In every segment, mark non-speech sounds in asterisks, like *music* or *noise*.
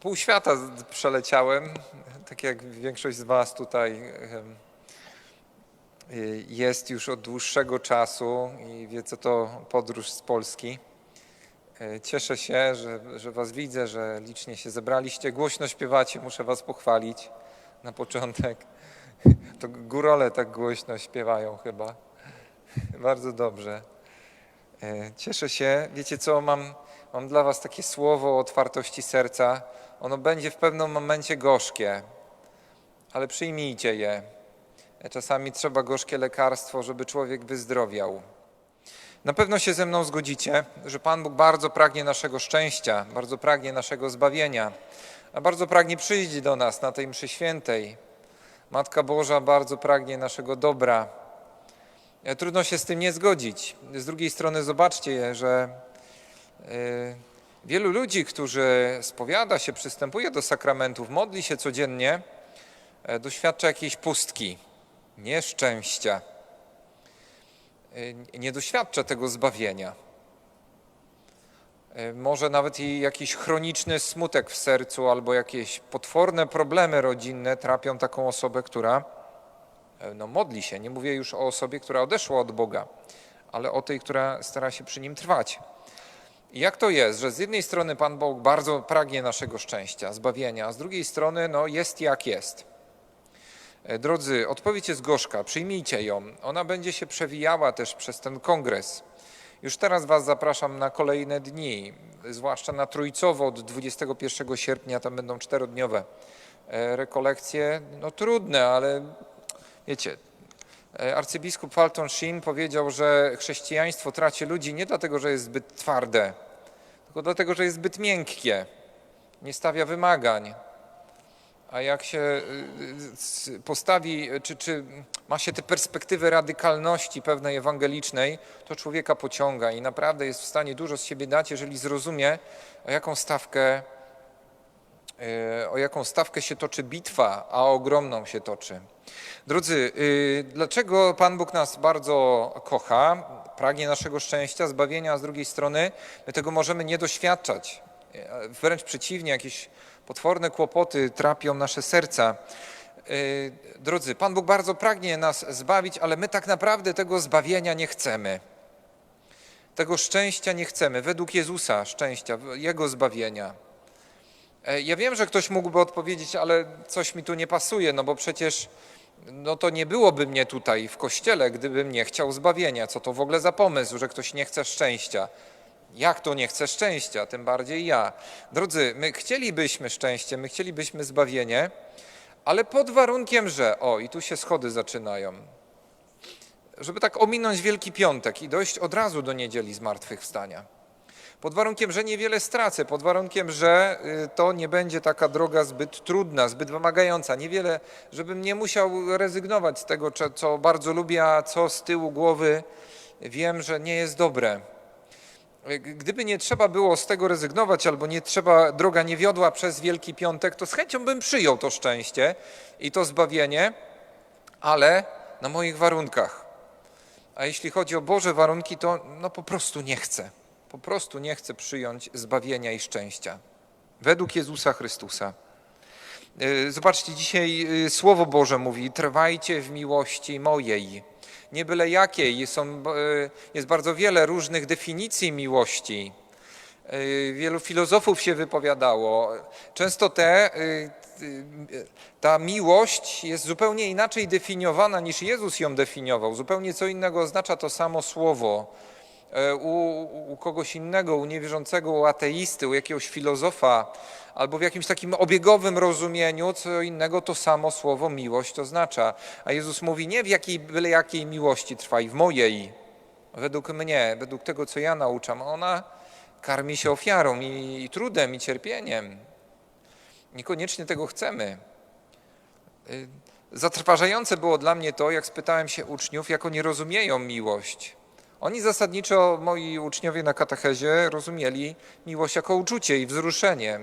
pół świata przeleciałem, tak jak większość z Was tutaj y, jest już od dłuższego czasu i wie, co to podróż z Polski. E, Cieszę się, że, że Was widzę, że licznie się zebraliście. Głośno śpiewacie, muszę Was pochwalić na początek. *laughs* To górole tak głośno śpiewają chyba. *laughs* Bardzo dobrze. E, Cieszę się. Wiecie co, mam, mam dla Was takie słowo otwartości serca. Ono będzie w pewnym momencie gorzkie, ale przyjmijcie je. Czasami trzeba gorzkie lekarstwo, żeby człowiek wyzdrowiał. Na pewno się ze mną zgodzicie, że Pan Bóg bardzo pragnie naszego szczęścia, bardzo pragnie naszego zbawienia, a bardzo pragnie przyjść do nas na tej mszy świętej. Matka Boża bardzo pragnie naszego dobra. Trudno się z tym nie zgodzić. Z drugiej strony zobaczcie, że y, wielu ludzi, którzy spowiada się, przystępuje do sakramentów, modli się codziennie, e, doświadcza jakiejś pustki, nieszczęścia. Y, Nie doświadcza tego zbawienia. Y, Może nawet i jakiś chroniczny smutek w sercu albo jakieś potworne problemy rodzinne trapią taką osobę, która e, no, modli się. Nie mówię już o osobie, która odeszła od Boga, ale o tej, która stara się przy nim trwać. Jak to jest, że z jednej strony Pan Bóg bardzo pragnie naszego szczęścia, zbawienia, a z drugiej strony no, jest jak jest. E, Drodzy, odpowiedź jest gorzka, przyjmijcie ją. Ona będzie się przewijała też przez ten kongres. Już teraz Was zapraszam na kolejne dni, zwłaszcza na Trójcowo od 21 sierpnia, tam będą czterodniowe e, rekolekcje. No trudne, ale wiecie, arcybiskup Falton Sheen powiedział, że chrześcijaństwo traci ludzi nie dlatego, że jest zbyt twarde, tylko dlatego, że jest zbyt miękkie, nie stawia wymagań. A jak się y, y, postawi, czy, czy ma się tę perspektywę radykalności pewnej ewangelicznej, to człowieka pociąga i naprawdę jest w stanie dużo z siebie dać, jeżeli zrozumie, o jaką stawkę, o jaką stawkę się toczy bitwa, a ogromną się toczy. Drodzy, y, dlaczego Pan Bóg nas bardzo kocha, pragnie naszego szczęścia, zbawienia, a z drugiej strony my tego możemy nie doświadczać. Y, Wręcz przeciwnie, jakieś potworne kłopoty trapią nasze serca. Y, Drodzy, Pan Bóg bardzo pragnie nas zbawić, ale my tak naprawdę tego zbawienia nie chcemy. Tego szczęścia nie chcemy, według Jezusa szczęścia, Jego zbawienia. E, Ja wiem, że ktoś mógłby odpowiedzieć, ale coś mi tu nie pasuje, no bo przecież no to nie byłoby mnie tutaj w kościele, gdybym nie chciał zbawienia. Co to w ogóle za pomysł, że ktoś nie chce szczęścia? Jak to nie chce szczęścia? Tym bardziej ja. Drodzy, my chcielibyśmy szczęście, my chcielibyśmy zbawienie, ale pod warunkiem, że, o i tu się schody zaczynają, żeby tak ominąć Wielki Piątek i dojść od razu do niedzieli zmartwychwstania. Pod warunkiem, że niewiele stracę, pod warunkiem, że y, to nie będzie taka droga zbyt trudna, zbyt wymagająca, niewiele, żebym nie musiał rezygnować z tego, co bardzo lubię, a co z tyłu głowy wiem, że nie jest dobre. Y, Gdyby nie trzeba było z tego rezygnować, albo nie trzeba, droga nie wiodła przez Wielki Piątek, to z chęcią bym przyjął to szczęście i to zbawienie, ale na moich warunkach. A jeśli chodzi o Boże warunki, to no po prostu nie chcę. Po prostu nie chcę przyjąć zbawienia i szczęścia. Według Jezusa Chrystusa. Y, Zobaczcie, dzisiaj y, Słowo Boże mówi: trwajcie w miłości mojej. Nie byle jakiej. Są, y, jest bardzo wiele różnych definicji miłości. Wielu filozofów się wypowiadało. Często te, ta miłość jest zupełnie inaczej definiowana niż Jezus ją definiował. Zupełnie co innego oznacza to samo słowo. E, U, u kogoś innego, u niewierzącego, u ateisty, u jakiegoś filozofa, albo w jakimś takim obiegowym rozumieniu, co innego to samo słowo miłość oznacza. A Jezus mówi nie w jakiej, byle jakiej miłości trwaj, w mojej. Według mnie, według tego, co ja nauczam, ona karmi się ofiarą i, i trudem, i cierpieniem. Niekoniecznie tego chcemy. Y, Zatrważające było dla mnie to, jak spytałem się uczniów, jak oni rozumieją miłość. Oni zasadniczo, moi uczniowie na katechezie, rozumieli miłość jako uczucie i wzruszenie.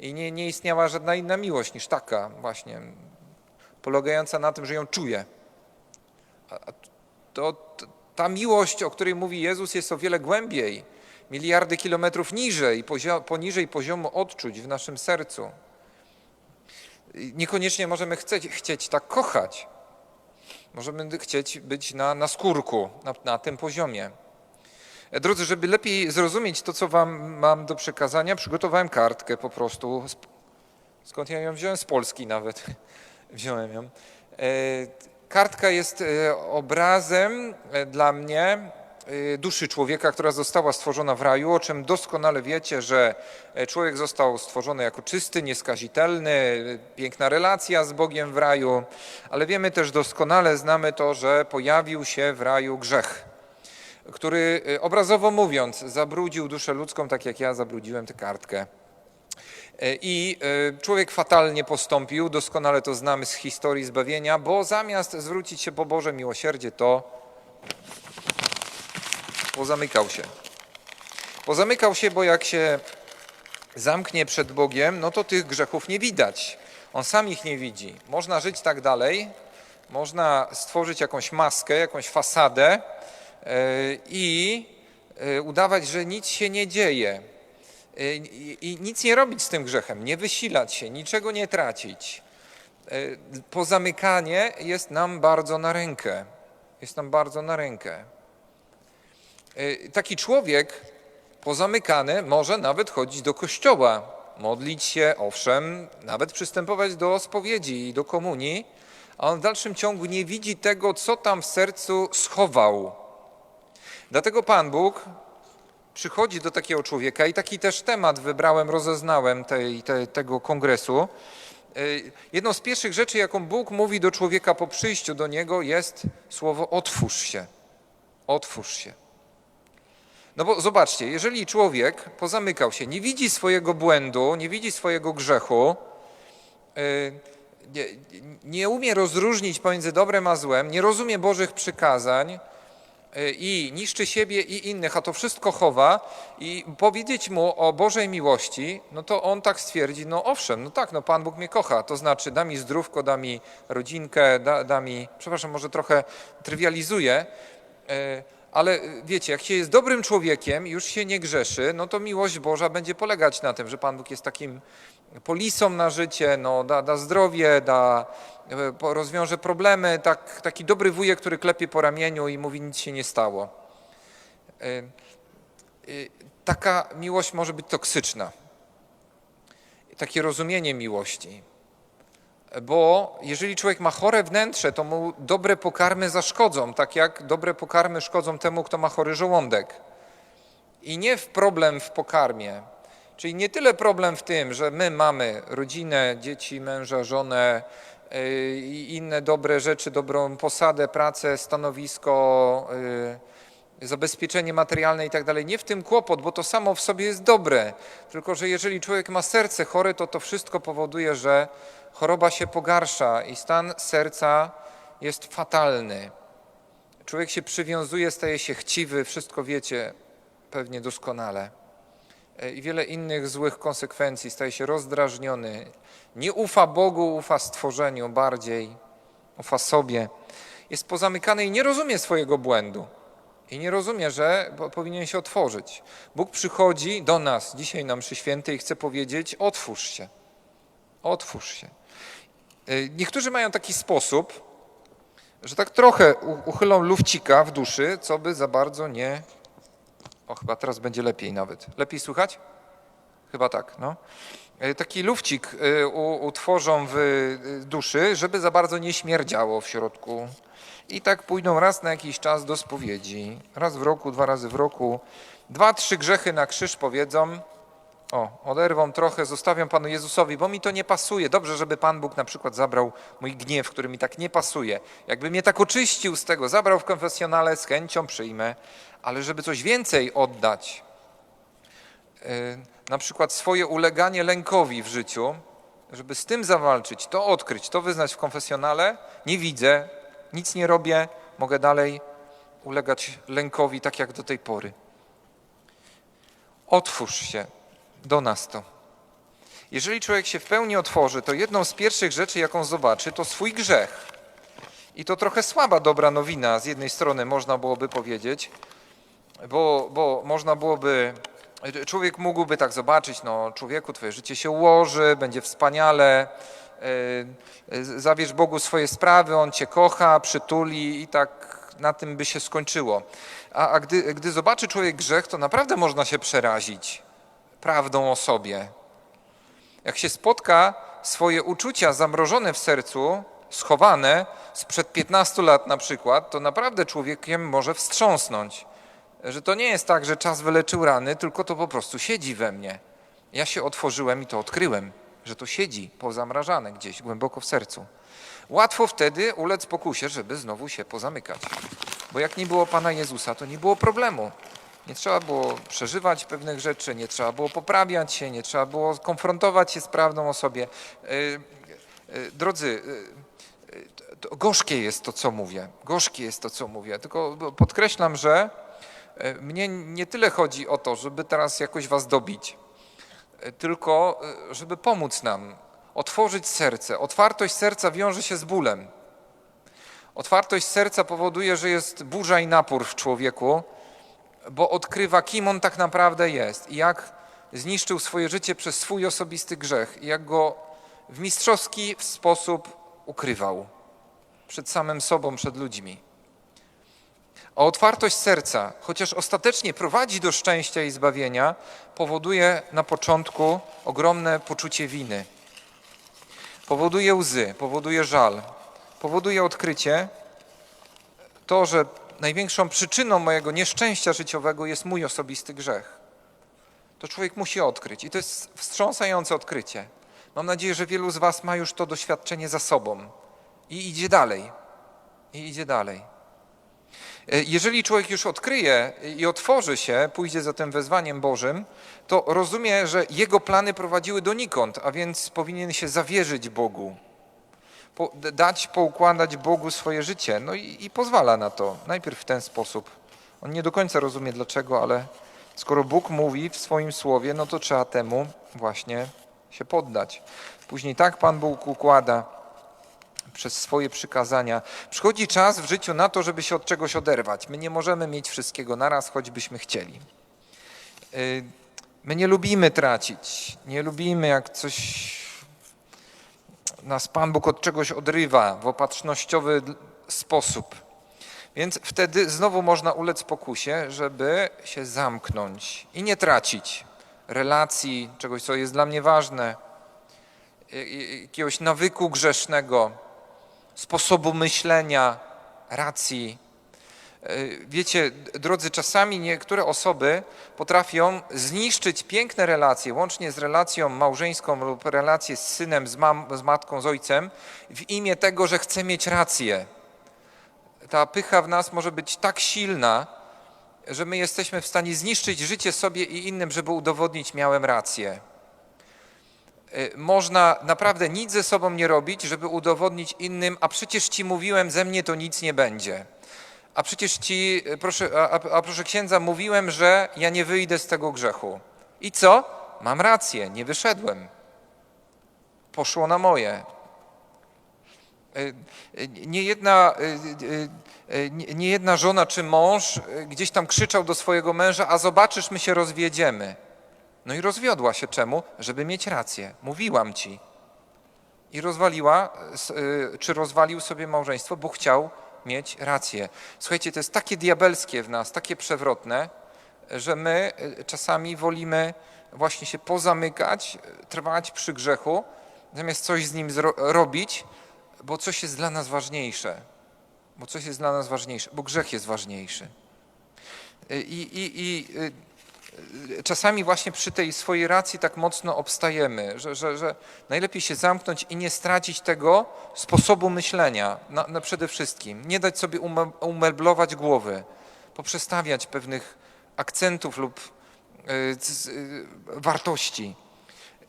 I nie, nie istniała żadna inna miłość niż taka właśnie, polegająca na tym, że ją czuję. A to, ta miłość, o której mówi Jezus, jest o wiele głębiej. miliardy kilometrów niżej, pozio- poniżej poziomu odczuć w naszym sercu. Niekoniecznie możemy chcieć tak kochać. Możemy chcieć być na, na skórku, na, na tym poziomie. E, Drodzy, żeby lepiej zrozumieć to, co Wam mam do przekazania, przygotowałem kartkę po prostu. Skąd ja ją wziąłem? Z Polski nawet. *laughs* Wziąłem ją. E, Kartka jest e, obrazem dla mnie duszy człowieka, która została stworzona w raju, o czym doskonale wiecie, że e, człowiek został stworzony jako czysty, nieskazitelny, e, piękna relacja z Bogiem w raju, ale wiemy też doskonale, znamy to, że pojawił się w raju grzech który y, obrazowo mówiąc zabrudził duszę ludzką, tak jak ja zabrudziłem tę kartkę. Y, I y, człowiek fatalnie postąpił, doskonale to znamy z historii zbawienia, bo zamiast zwrócić się po Boże miłosierdzie, to pozamykał się. Pozamykał się, bo jak się zamknie przed Bogiem, no to tych grzechów nie widać. On sam ich nie widzi. Można żyć tak dalej, można stworzyć jakąś maskę, jakąś fasadę e, i e, udawać, że nic się nie dzieje. E, I nic nie robić z tym grzechem, nie wysilać się, niczego nie tracić. Pozamykanie jest nam bardzo na rękę. Jest nam bardzo na rękę. E, Taki człowiek pozamykany może nawet chodzić do kościoła, modlić się, owszem, nawet przystępować do spowiedzi i do komunii, a on w dalszym ciągu nie widzi tego, co tam w sercu schował. Dlatego Pan Bóg przychodzi do takiego człowieka i taki też temat wybrałem, rozeznałem tej, te, tego kongresu. Y, Jedną z pierwszych rzeczy, jaką Bóg mówi do człowieka po przyjściu do niego, jest słowo otwórz się. Otwórz się. No bo zobaczcie, jeżeli człowiek pozamykał się, nie widzi swojego błędu, nie widzi swojego grzechu, y, nie, nie umie rozróżnić pomiędzy dobrem a złem, nie rozumie Bożych przykazań y, i niszczy siebie i innych, a to wszystko chowa i powiedzieć mu o Bożej miłości, no to on tak stwierdzi, no owszem, no tak, no Pan Bóg mnie kocha, to znaczy da mi zdrówko, da mi rodzinkę, da, da mi, przepraszam, może trochę trywializuję, y, ale y, wiecie, jak się jest dobrym człowiekiem, już się nie grzeszy, no to miłość Boża będzie polegać na tym, że Pan Bóg jest takim polisą na życie, no, da, da zdrowie, da, e, rozwiąże problemy, tak, taki dobry wujek, który klepie po ramieniu i mówi nic się nie stało. Y, y, Taka miłość może być toksyczna. Takie rozumienie miłości. Bo jeżeli człowiek ma chore wnętrze, to mu dobre pokarmy zaszkodzą, tak jak dobre pokarmy szkodzą temu, kto ma chory żołądek. I nie w problem w pokarmie. Czyli nie tyle problem w tym, że my mamy rodzinę, dzieci, męża, żonę yy, i inne dobre rzeczy, dobrą posadę, pracę, stanowisko, yy, zabezpieczenie materialne i tak dalej. Nie w tym kłopot, bo to samo w sobie jest dobre. Tylko, że jeżeli człowiek ma serce chore, to to wszystko powoduje, że choroba się pogarsza i stan serca jest fatalny. Człowiek się przywiązuje, staje się chciwy, wszystko wiecie pewnie doskonale. E, I wiele innych złych konsekwencji, staje się rozdrażniony. Nie ufa Bogu, ufa stworzeniu bardziej, ufa sobie. Jest pozamykany i nie rozumie swojego błędu. I nie rozumie, że po- powinien się otworzyć. Bóg przychodzi do nas dzisiaj na mszy świętej i chce powiedzieć: otwórz się. Otwórz się. E, Niektórzy mają taki sposób, że tak trochę uchylą lufcika w duszy, co by za bardzo nie. O, chyba teraz będzie lepiej nawet. Lepiej słychać? Chyba tak, no. E, Taki lufcik u- utworzą w duszy, żeby za bardzo nie śmierdziało w środku. I tak pójdą raz na jakiś czas do spowiedzi. Raz w roku, dwa razy w roku. Dwa, trzy grzechy na krzyż powiedzą. O, oderwą trochę, zostawiam Panu Jezusowi, bo mi to nie pasuje. Dobrze, żeby Pan Bóg na przykład zabrał mój gniew, który mi tak nie pasuje. Jakby mnie tak oczyścił z tego, zabrał w konfesjonale, z chęcią przyjmę, ale żeby coś więcej oddać, yy, na przykład swoje uleganie lękowi w życiu, żeby z tym zawalczyć, to odkryć, to wyznać w konfesjonale, nie widzę, nic nie robię, mogę dalej ulegać lękowi tak jak do tej pory. Otwórz się do nas to. Jeżeli człowiek się w pełni otworzy, to jedną z pierwszych rzeczy, jaką zobaczy, to swój grzech. I to trochę słaba dobra nowina, z jednej strony można byłoby powiedzieć, bo, bo można byłoby Człowiek mógłby tak zobaczyć, no człowieku, twoje życie się ułoży, będzie wspaniale, yy, zawierz Bogu swoje sprawy, On cię kocha, przytuli i tak na tym by się skończyło. A, a gdy, gdy zobaczy człowiek grzech, to naprawdę można się przerazić prawdą o sobie. Jak się spotka swoje uczucia zamrożone w sercu, schowane sprzed 15 lat na przykład, to naprawdę człowiekiem może wstrząsnąć. Że to nie jest tak, że czas wyleczył rany, tylko to po prostu siedzi we mnie. Ja się otworzyłem i to odkryłem, że to siedzi pozamrażane gdzieś głęboko w sercu. Łatwo wtedy ulec pokusie, żeby znowu się pozamykać. Bo jak nie było Pana Jezusa, to nie było problemu. Nie trzeba było przeżywać pewnych rzeczy, nie trzeba było poprawiać się, nie trzeba było konfrontować się z prawdą o sobie. Yy, yy, Drodzy, to gorzkie jest to, co mówię. Gorzkie jest to, co mówię. Tylko podkreślam, że mnie nie tyle chodzi o to, żeby teraz jakoś was dobić, tylko żeby pomóc nam otworzyć serce. Otwartość serca wiąże się z bólem. Otwartość serca powoduje, że jest burza i napór w człowieku, bo odkrywa, kim on tak naprawdę jest i jak zniszczył swoje życie przez swój osobisty grzech i jak go w mistrzowski sposób ukrywał przed samym sobą, przed ludźmi. A otwartość serca, chociaż ostatecznie prowadzi do szczęścia i zbawienia, powoduje na początku ogromne poczucie winy. Powoduje łzy, powoduje żal, powoduje odkrycie to, że największą przyczyną mojego nieszczęścia życiowego jest mój osobisty grzech. To człowiek musi odkryć i to jest wstrząsające odkrycie. Mam nadzieję, że wielu z Was ma już to doświadczenie za sobą i idzie dalej. I idzie dalej. E, jeżeli człowiek już odkryje i otworzy się, pójdzie za tym wezwaniem Bożym, to rozumie, że jego plany prowadziły donikąd, a więc powinien się zawierzyć Bogu, po, dać, poukładać Bogu swoje życie. No i, i pozwala na to. Najpierw w ten sposób. On nie do końca rozumie dlaczego, ale skoro Bóg mówi w swoim słowie, no to trzeba temu właśnie się poddać. Później tak Pan Bóg układa przez swoje przykazania. Przychodzi czas w życiu na to, żeby się od czegoś oderwać. My nie możemy mieć wszystkiego naraz, choćbyśmy chcieli. Y, my nie lubimy tracić, nie lubimy jak coś nas Pan Bóg od czegoś odrywa w opatrznościowy sposób. Więc wtedy znowu można ulec pokusie, żeby się zamknąć i nie tracić relacji, czegoś, co jest dla mnie ważne, jakiegoś nawyku grzesznego, sposobu myślenia, racji. Wiecie, drodzy, czasami niektóre osoby potrafią zniszczyć piękne relacje, łącznie z relacją małżeńską lub relację z synem, z, mam, z matką, z ojcem, w imię tego, że chce mieć rację. Ta pycha w nas może być tak silna, że my jesteśmy w stanie zniszczyć życie sobie i innym, żeby udowodnić, miałem rację. Y, można naprawdę nic ze sobą nie robić, żeby udowodnić innym, a przecież ci mówiłem, ze mnie to nic nie będzie. A przecież ci, y, proszę, a, a proszę księdza, mówiłem, że ja nie wyjdę z tego grzechu. I co? Mam rację, nie wyszedłem. Poszło na moje. Y, nie jedna, nie jedna żona czy mąż gdzieś tam krzyczał do swojego męża, a zobaczysz, my się rozwiedziemy. No i rozwiodła się czemu? Żeby mieć rację. Mówiłam ci. I rozwaliła, czy rozwalił sobie małżeństwo, bo chciał mieć rację. Słuchajcie, to jest takie diabelskie w nas, takie przewrotne, że my y, czasami wolimy właśnie się pozamykać, trwać przy grzechu, zamiast coś z nim robić, bo coś jest dla nas ważniejsze. Bo coś jest dla nas ważniejsze, bo grzech jest ważniejszy. Y, I, i, i czasami właśnie przy tej swojej racji tak mocno obstajemy, że, że, że najlepiej się zamknąć i nie stracić tego sposobu myślenia na, na przede wszystkim. Nie dać sobie umeblować głowy, poprzestawiać pewnych akcentów lub y, y, wartości.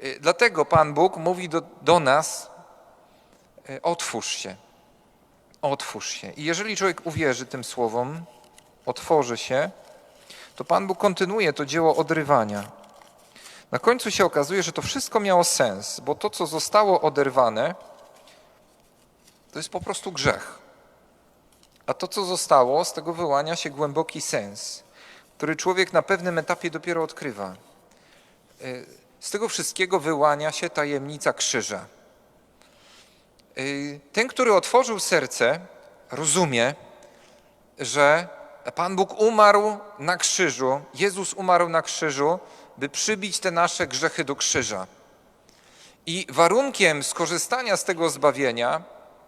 Y, dlatego Pan Bóg mówi do, do nas, otwórz się, otwórz się. I jeżeli człowiek uwierzy tym słowom, otworzy się, to Pan Bóg kontynuuje to dzieło odrywania. Na końcu się okazuje, że to wszystko miało sens, bo to, co zostało oderwane, to jest po prostu grzech. A to, co zostało, z tego wyłania się głęboki sens. który człowiek na pewnym etapie dopiero odkrywa. Y, Z tego wszystkiego wyłania się tajemnica krzyża. Y, Ten, który otworzył serce, rozumie, że Pan Bóg umarł na krzyżu, Jezus umarł na krzyżu, by przybić te nasze grzechy do krzyża. I warunkiem skorzystania z tego zbawienia,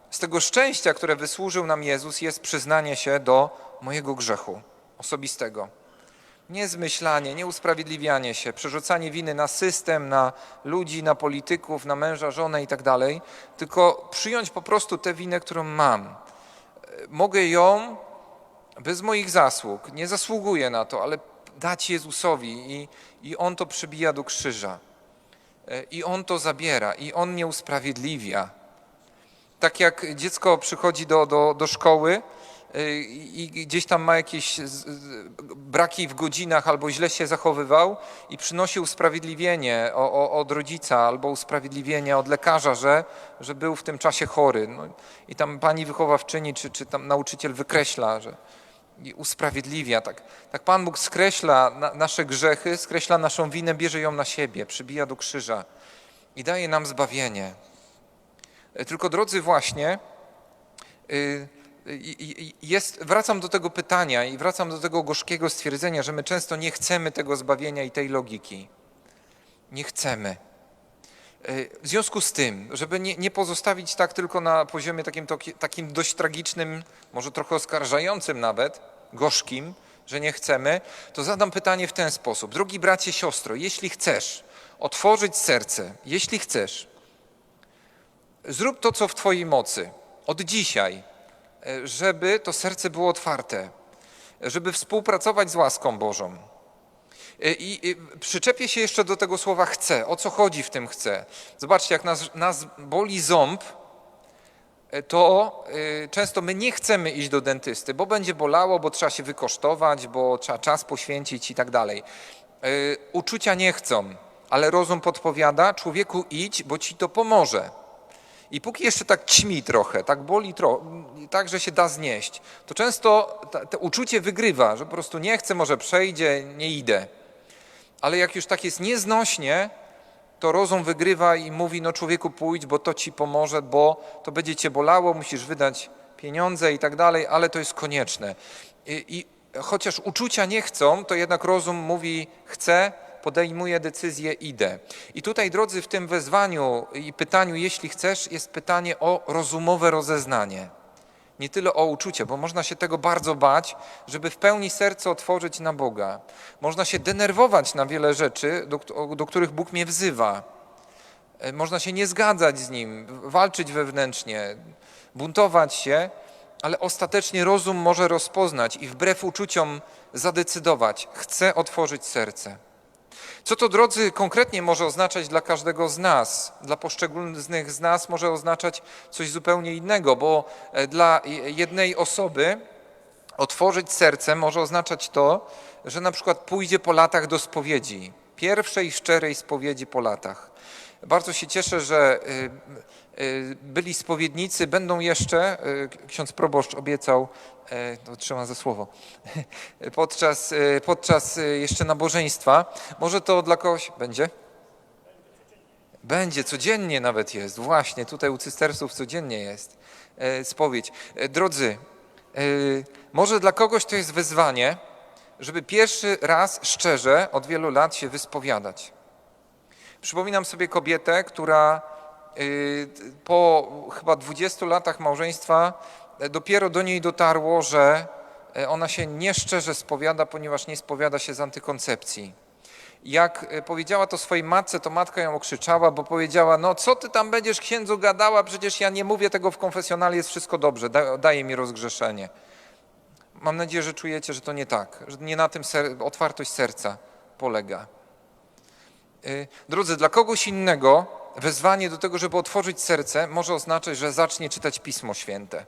z tego szczęścia, które wysłużył nam Jezus, jest przyznanie się do mojego grzechu osobistego. Nie zmyślanie, nie usprawiedliwianie się, przerzucanie winy na system, na ludzi, na polityków, na męża, żonę i tak dalej, tylko przyjąć po prostu tę winę, którą mam. Mogę ją bez moich zasług, nie zasługuję na to, ale dać Jezusowi i, i On to przybija do krzyża. E, I On to zabiera, i On mnie usprawiedliwia. Tak jak dziecko przychodzi do, do, do szkoły y, i gdzieś tam ma jakieś braki w godzinach albo źle się zachowywał i przynosi usprawiedliwienie od rodzica albo usprawiedliwienie od lekarza, że, że był w tym czasie chory. No, I tam pani wychowawczyni czy, czy tam nauczyciel wykreśla, że i usprawiedliwia. Tak, tak Pan Bóg skreśla na, nasze grzechy, skreśla naszą winę, bierze ją na siebie, przybija do krzyża i daje nam zbawienie. E, Tylko drodzy, właśnie y, jest, wracam do tego pytania i wracam do tego gorzkiego stwierdzenia, że my często nie chcemy tego zbawienia i tej logiki. Nie chcemy. W związku z tym, żeby nie, nie pozostawić tak tylko na poziomie takim, takim dość tragicznym, może trochę oskarżającym nawet, gorzkim, że nie chcemy, to zadam pytanie w ten sposób. Drogi bracie, siostro, jeśli chcesz otworzyć serce, jeśli chcesz, Zrób to, co w Twojej mocy, od dzisiaj, e, żeby to serce było otwarte, żeby współpracować z łaską Bożą. E, I przyczepię się jeszcze do tego słowa chcę. O co chodzi w tym chcę? Zobaczcie, jak nas, nas boli ząb, e, to e, często my nie chcemy iść do dentysty, bo będzie bolało, bo trzeba się wykosztować, bo trzeba czas poświęcić i tak dalej. Uczucia nie chcą, ale rozum podpowiada, człowieku idź, bo ci to pomoże. I póki jeszcze tak ćmi trochę, tak boli trochę, tak, że się da znieść, to często to uczucie wygrywa, że po prostu nie chcę, może przejdzie, nie idę. Ale jak już tak jest nieznośnie, to rozum wygrywa i mówi, no człowieku pójdź, bo to ci pomoże, bo to będzie cię bolało, musisz wydać pieniądze i tak dalej, ale to jest konieczne. I, i chociaż uczucia nie chcą, to jednak rozum mówi chcę, podejmuje decyzję, idę. I tutaj, drodzy, w tym wezwaniu i pytaniu, jeśli chcesz, jest pytanie o rozumowe rozeznanie. Nie tyle o uczucie, bo można się tego bardzo bać, żeby w pełni serce otworzyć na Boga. Można się denerwować na wiele rzeczy, do, do których Bóg mnie wzywa. E, Można się nie zgadzać z Nim, walczyć wewnętrznie, buntować się, ale ostatecznie rozum może rozpoznać i wbrew uczuciom zadecydować: chcę otworzyć serce. Co to, drodzy, konkretnie może oznaczać dla każdego z nas? Dla poszczególnych z nas może oznaczać coś zupełnie innego, bo e, dla jednej osoby otworzyć serce może oznaczać to, że na przykład pójdzie po latach do spowiedzi, pierwszej szczerej spowiedzi po latach. Bardzo się cieszę, że y, byli spowiednicy, będą jeszcze, y, ksiądz proboszcz obiecał, e, to trzymam za słowo, *laughs* podczas, y, podczas y, jeszcze nabożeństwa. Może to dla kogoś będzie? Będzie, codziennie nawet jest. Właśnie, tutaj u cystersów codziennie jest spowiedź. Drodzy, może dla kogoś to jest wyzwanie, żeby pierwszy raz szczerze od wielu lat się wyspowiadać. Przypominam sobie kobietę, która y, po chyba 20 latach małżeństwa e, dopiero do niej dotarło, że e, ona się nieszczerze spowiada, ponieważ nie spowiada się z antykoncepcji. Jak e, powiedziała to swojej matce, to matka ją okrzyczała, bo powiedziała, no co ty tam będziesz księdzu gadała, przecież ja nie mówię tego w konfesjonale, jest wszystko dobrze, da, daje mi rozgrzeszenie. Mam nadzieję, że czujecie, że to nie tak, że nie na tym ser- otwartość serca polega. Y, Drodzy, dla kogoś innego wezwanie do tego, żeby otworzyć serce, może oznaczać, że zacznie czytać Pismo Święte.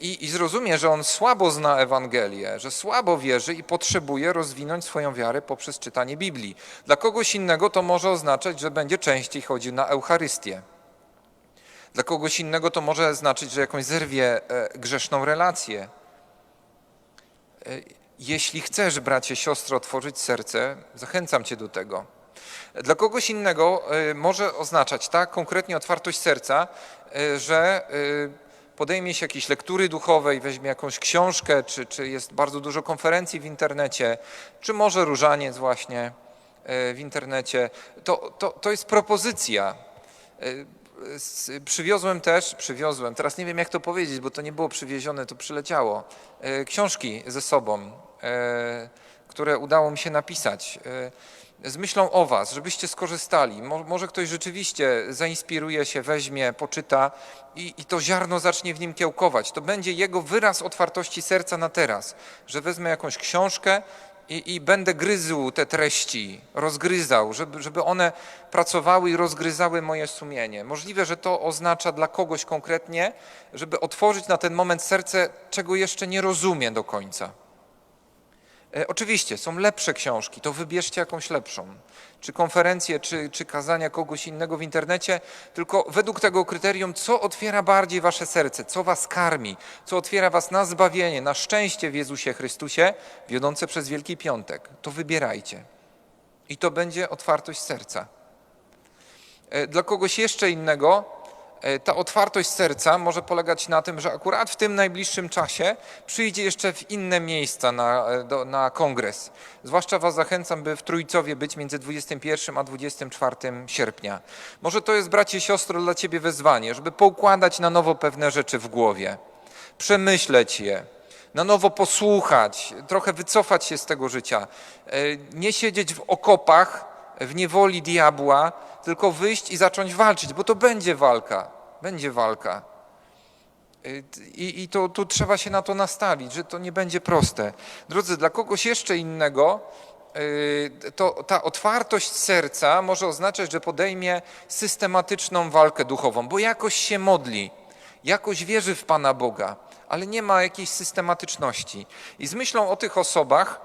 I, I zrozumie, że on słabo zna Ewangelię, że słabo wierzy i potrzebuje rozwinąć swoją wiarę poprzez czytanie Biblii. Dla kogoś innego to może oznaczać, że będzie częściej chodził na Eucharystię. Dla kogoś innego to może znaczyć, że jakąś zerwie e, grzeszną relację. E, Jeśli chcesz, bracie, siostro, otworzyć serce, zachęcam cię do tego. Dla kogoś innego y, może oznaczać tak konkretnie otwartość serca, y, że y, podejmie się jakiejś lektury duchowej, weźmie jakąś książkę, czy, czy jest bardzo dużo konferencji w internecie, czy może różaniec właśnie w internecie. To, to, to jest propozycja. Przywiozłem też, przywiozłem, teraz nie wiem jak to powiedzieć, bo to nie było przywiezione, to przyleciało, książki ze sobą, które udało mi się napisać z myślą o Was, żebyście skorzystali. Mo- Może ktoś rzeczywiście zainspiruje się, weźmie, poczyta i, i to ziarno zacznie w nim kiełkować. To będzie jego wyraz otwartości serca na teraz, że wezmę jakąś książkę i, i będę gryzł te treści, rozgryzał, żeby, żeby one pracowały i rozgryzały moje sumienie. Możliwe, że to oznacza dla kogoś konkretnie, żeby otworzyć na ten moment serce, czego jeszcze nie rozumie do końca. E, Oczywiście, są lepsze książki, to wybierzcie jakąś lepszą. Czy konferencje, czy, czy kazania kogoś innego w internecie, tylko według tego kryterium, co otwiera bardziej wasze serce, co was karmi, co otwiera was na zbawienie, na szczęście w Jezusie Chrystusie, wiodące przez Wielki Piątek. To wybierajcie. I to będzie otwartość serca. E, Dla kogoś jeszcze innego ta otwartość serca może polegać na tym, że akurat w tym najbliższym czasie przyjdzie jeszcze w inne miejsca na, e, do, na kongres. Zwłaszcza Was zachęcam, by w Trójcowie być między 21 a 24 sierpnia. Może to jest, bracie, siostro, dla Ciebie wezwanie, żeby poukładać na nowo pewne rzeczy w głowie, przemyśleć je, na nowo posłuchać, trochę wycofać się z tego życia, e, nie siedzieć w okopach, w niewoli diabła, tylko wyjść i zacząć walczyć, bo to będzie walka, będzie walka. Y, I, i to, trzeba się na to nastawić, że to nie będzie proste. Drodzy, dla kogoś jeszcze innego y, to ta otwartość serca może oznaczać, że podejmie systematyczną walkę duchową, bo jakoś się modli, jakoś wierzy w Pana Boga, ale nie ma jakiejś systematyczności. I z myślą o tych osobach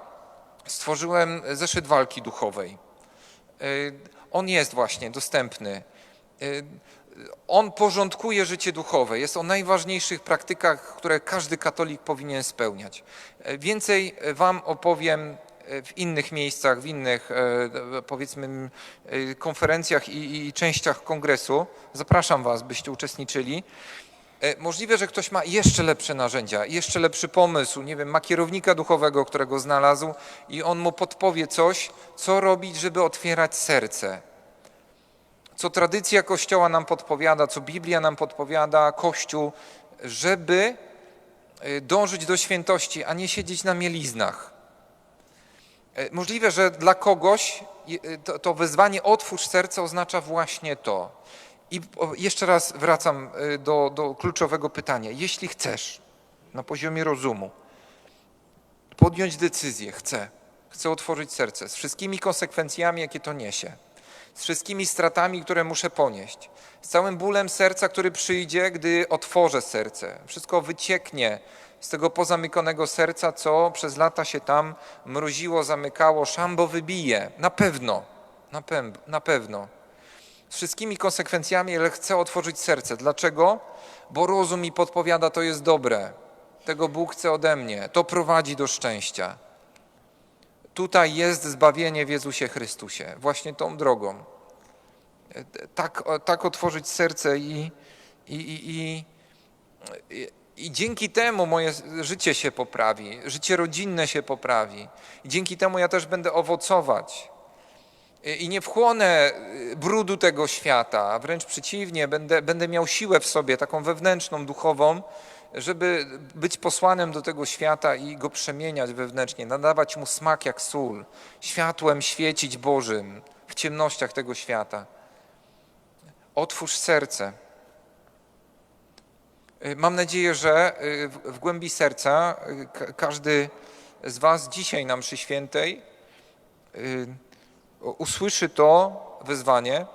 stworzyłem zeszyt walki duchowej. Y, On jest właśnie dostępny. Y, On porządkuje życie duchowe. Jest o najważniejszych praktykach, które każdy katolik powinien spełniać. Y, Więcej Wam opowiem w innych miejscach, w innych powiedzmy konferencjach i, i częściach kongresu. Zapraszam Was, byście uczestniczyli. E, Możliwe, że ktoś ma jeszcze lepsze narzędzia, jeszcze lepszy pomysł, nie wiem, ma kierownika duchowego, którego znalazł i on mu podpowie coś, co robić, żeby otwierać serce. Co tradycja Kościoła nam podpowiada, co Biblia nam podpowiada, Kościół, żeby e, dążyć do świętości, a nie siedzieć na mieliznach. E, Możliwe, że dla kogoś to wezwanie otwórz serce oznacza właśnie to. I jeszcze raz wracam y, do, do kluczowego pytania. Jeśli chcesz na poziomie rozumu podjąć decyzję, chcę, chcę otworzyć serce z wszystkimi konsekwencjami, jakie to niesie, z wszystkimi stratami, które muszę ponieść, z całym bólem serca, który przyjdzie, gdy otworzę serce, wszystko wycieknie z tego pozamykanego serca, co przez lata się tam mroziło, zamykało, szambo wybije. Na pewno, na, pem- na pewno z wszystkimi konsekwencjami, ale chcę otworzyć serce. Dlaczego? Bo rozum mi podpowiada, to jest dobre. Tego Bóg chce ode mnie. To prowadzi do szczęścia. Tutaj jest zbawienie w Jezusie Chrystusie. Właśnie tą drogą. Tak, tak otworzyć serce i, i, i, i, i dzięki temu moje życie się poprawi, życie rodzinne się poprawi. I dzięki temu ja też będę owocować i nie wchłonę y, brudu tego świata, a wręcz przeciwnie, będę, będę miał siłę w sobie, taką wewnętrzną, duchową, żeby być posłanem do tego świata i go przemieniać wewnętrznie, nadawać mu smak jak sól, światłem świecić Bożym w ciemnościach tego świata. Otwórz serce. Y, Mam nadzieję, że y, w- głębi serca y, ka- każdy z Was dzisiaj na mszy świętej y, usłyszy to wezwanie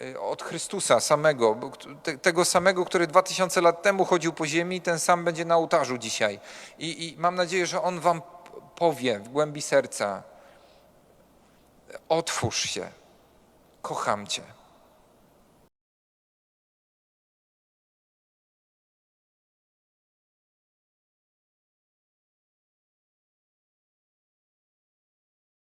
y, od Chrystusa samego, tego samego, który dwa tysiące lat temu chodził po ziemi, ten sam będzie na ołtarzu dzisiaj. I, I mam nadzieję, że On wam powie w głębi serca, otwórz się, kocham Cię.